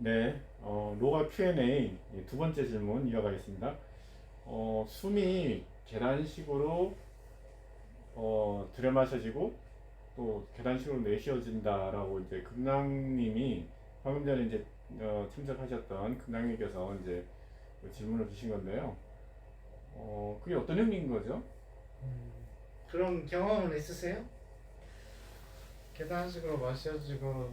네, 어, 로가 Q&A 두 번째 질문 이어가겠습니다. 어, 숨이 계단식으로 어, 들여마셔지고 또 계단식으로 내쉬어진다라고 이제 금낭님이 방금 전에 이제 어, 참석하셨던 금낭님께서 이제 그 질문을 주신 건데요. 어, 그게 어떤 의미인 거죠? 그런 경험은 있으세요? 계단식으로 마셔지고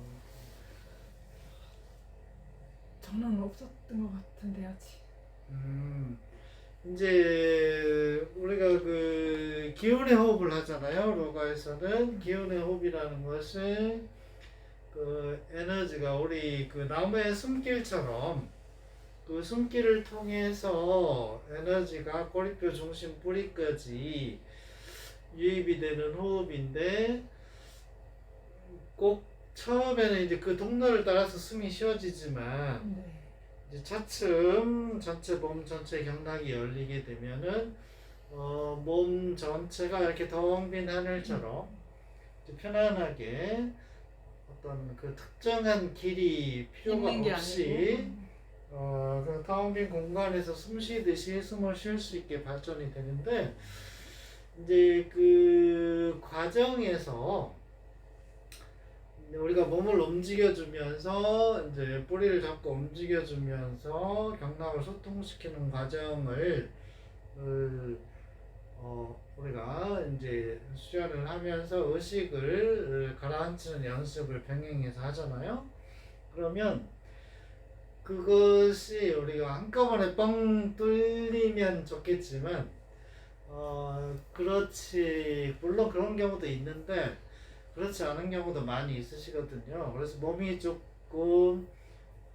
저는 없었던 것 같은데 아직. 음, 이제 우리가 그 기운의 호흡을 하잖아요. 로가에서는 기운의 호흡이라는 것은 그 에너지가 우리 그 나무의 숨길처럼 그 숨길을 통해서 에너지가 꼬리뼈 중심 뿌리까지 유입이 되는 호흡인데 꼭 처음에는 이제 그 통로를 따라서 숨이 쉬어지지만 네. 이제 차츰 전체 몸 전체 경락이 열리게 되면은 어, 몸 전체가 이렇게 텅빈 하늘처럼 이제 편안하게 어떤 그 특정한 길이 필요가 없이. 어, 그 텅빈 공간에서 숨 쉬듯이 숨을 쉴 수 있게 발전이 되는데 이제 그 과정에서 우리가 몸을 움직여주면서 이제 뿌리를 잡고 움직여주면서 경락을 소통시키는 과정을 을, 어, 우리가 이제 수련을 하면서 의식을 가라앉히는 연습을 병행해서 하잖아요. 그러면 그것이 우리가 한꺼번에 뻥 뚫리면 좋겠지만 어 그렇지 물론 그런 경우도 있는데 그렇지 않은 경우도 많이 있으시거든요. 그래서 몸이 조금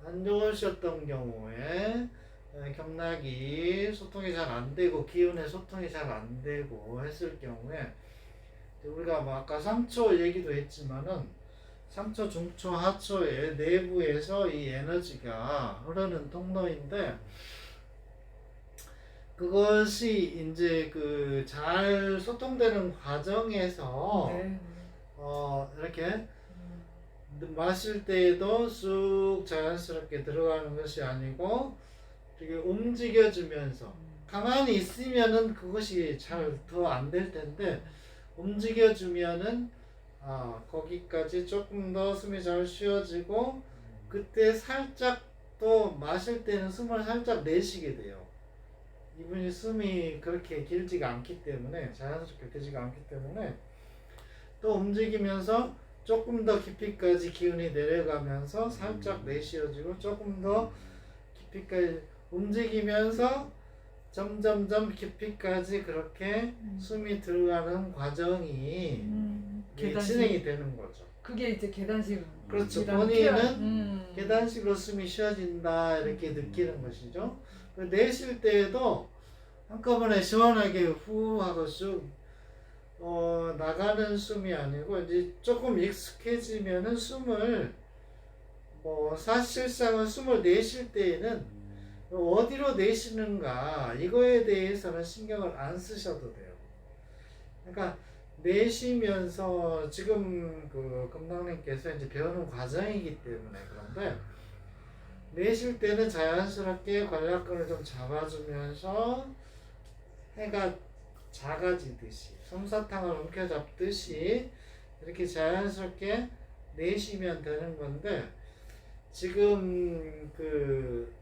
안 좋으셨던 경우에 에, 경락이 소통이 잘 안 되고 기운의 소통이 잘 안 되고 했을 경우에 우리가 뭐 아까 3초 얘기도 했지만은 3초, 중초, 하초의 내부에서 이 에너지가 흐르는 통로인데 그것이 이제 그 잘 소통되는 과정에서 네. 어 이렇게 음. 마실 때에도 쑥 자연스럽게 들어가는 것이 아니고 되게 움직여주면서 가만히 있으면은 그것이 잘 더 안 될 텐데 움직여주면은 아 거기까지 조금 더 숨이 잘 쉬어지고 그때 살짝 또 마실 때는 숨을 살짝 내쉬게 돼요. 이분이 숨이 그렇게 길지가 않기 때문에 자연스럽게 되지가 않기 때문에 또 움직이면서 조금 더 깊이까지 기운이 내려가면서 살짝 내쉬어지고 조금 더 깊이까지 움직이면서 점점점 깊이까지 그렇게 숨이 들어가는 과정이 음. 이게 계단식. 진행이 되는 거죠. 그게 이제 계단식. 그렇죠. 본인은 음. 계단식으로 숨이 쉬어진다 이렇게 느끼는 것이죠. 그 내쉴 때에도 한꺼번에 시원하게 후 하고 쑥 어, 나가는 숨이 아니고 이제 조금 익숙해지면은 숨을 뭐 사실상은 숨을 내쉴 때에는 어디로 내쉬는가 이거에 대해서는 신경을 안 쓰셔도 돼요. 그러니까 내쉬면서 지금 그 금당님께서 이제 배우는 과정이기 때문에 그런데 내쉴 때는 자연스럽게 관략근을 좀 잡아주면서 해가 작아지듯이 솜사탕을 움켜잡듯이 이렇게 자연스럽게 내쉬면 되는 건데 지금 그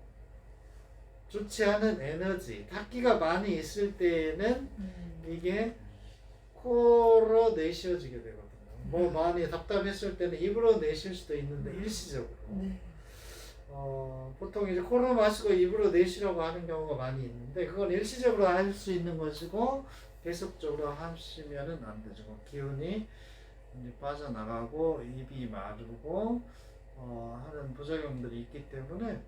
좋지 않은 에너지 탁기가 많이 있을 때에는 음. 이게 코로 내쉬어지게 되거든요. 뭐 많이 답답했을 때는 입으로 내쉴 수도 있는데 일시적으로. 네. 어, 보통 이제 코로 마시고 입으로 내쉬려고 하는 경우가 많이 있는데 그건 일시적으로 할 수 있는 것이고 계속적으로 하시면은 안 되죠. 기운이 이제 빠져나가고 입이 마르고 어, 하는 부작용들이 있기 때문에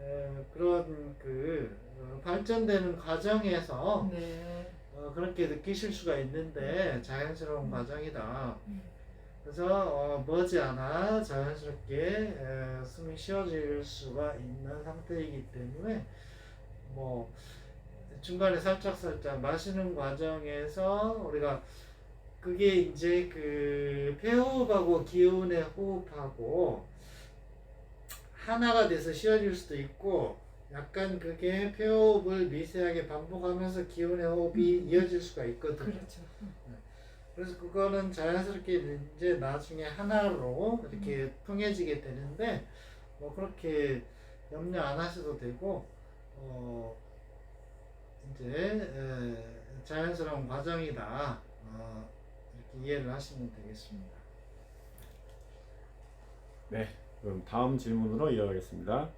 에, 그런 그 어, 발전되는 과정에서 네. 어, 그렇게 느끼실 수가 있는데 자연스러운 과정이다. 음. 그래서 어, 머지않아 자연스럽게 에, 숨이 쉬어질 수가 있는 상태이기 때문에 뭐 중간에 살짝 살짝 마시는 과정에서 우리가 그게 이제 그 폐호흡하고 기운의 호흡하고 하나가 돼서 씌워질 수도 있고 약간 그게 폐호흡을 미세하게 반복하면서 기운의 호흡이 이어질 수가 있거든요. 그렇죠. 그래서 그거는 자연스럽게 이제 나중에 하나로 이렇게 통해지게 되는데 뭐 그렇게 염려 안 하셔도 되고 어 이제 에, 자연스러운 과정이다 어, 이렇게 이해를 하시면 되겠습니다. 네, 그럼 다음 질문으로 이어가겠습니다.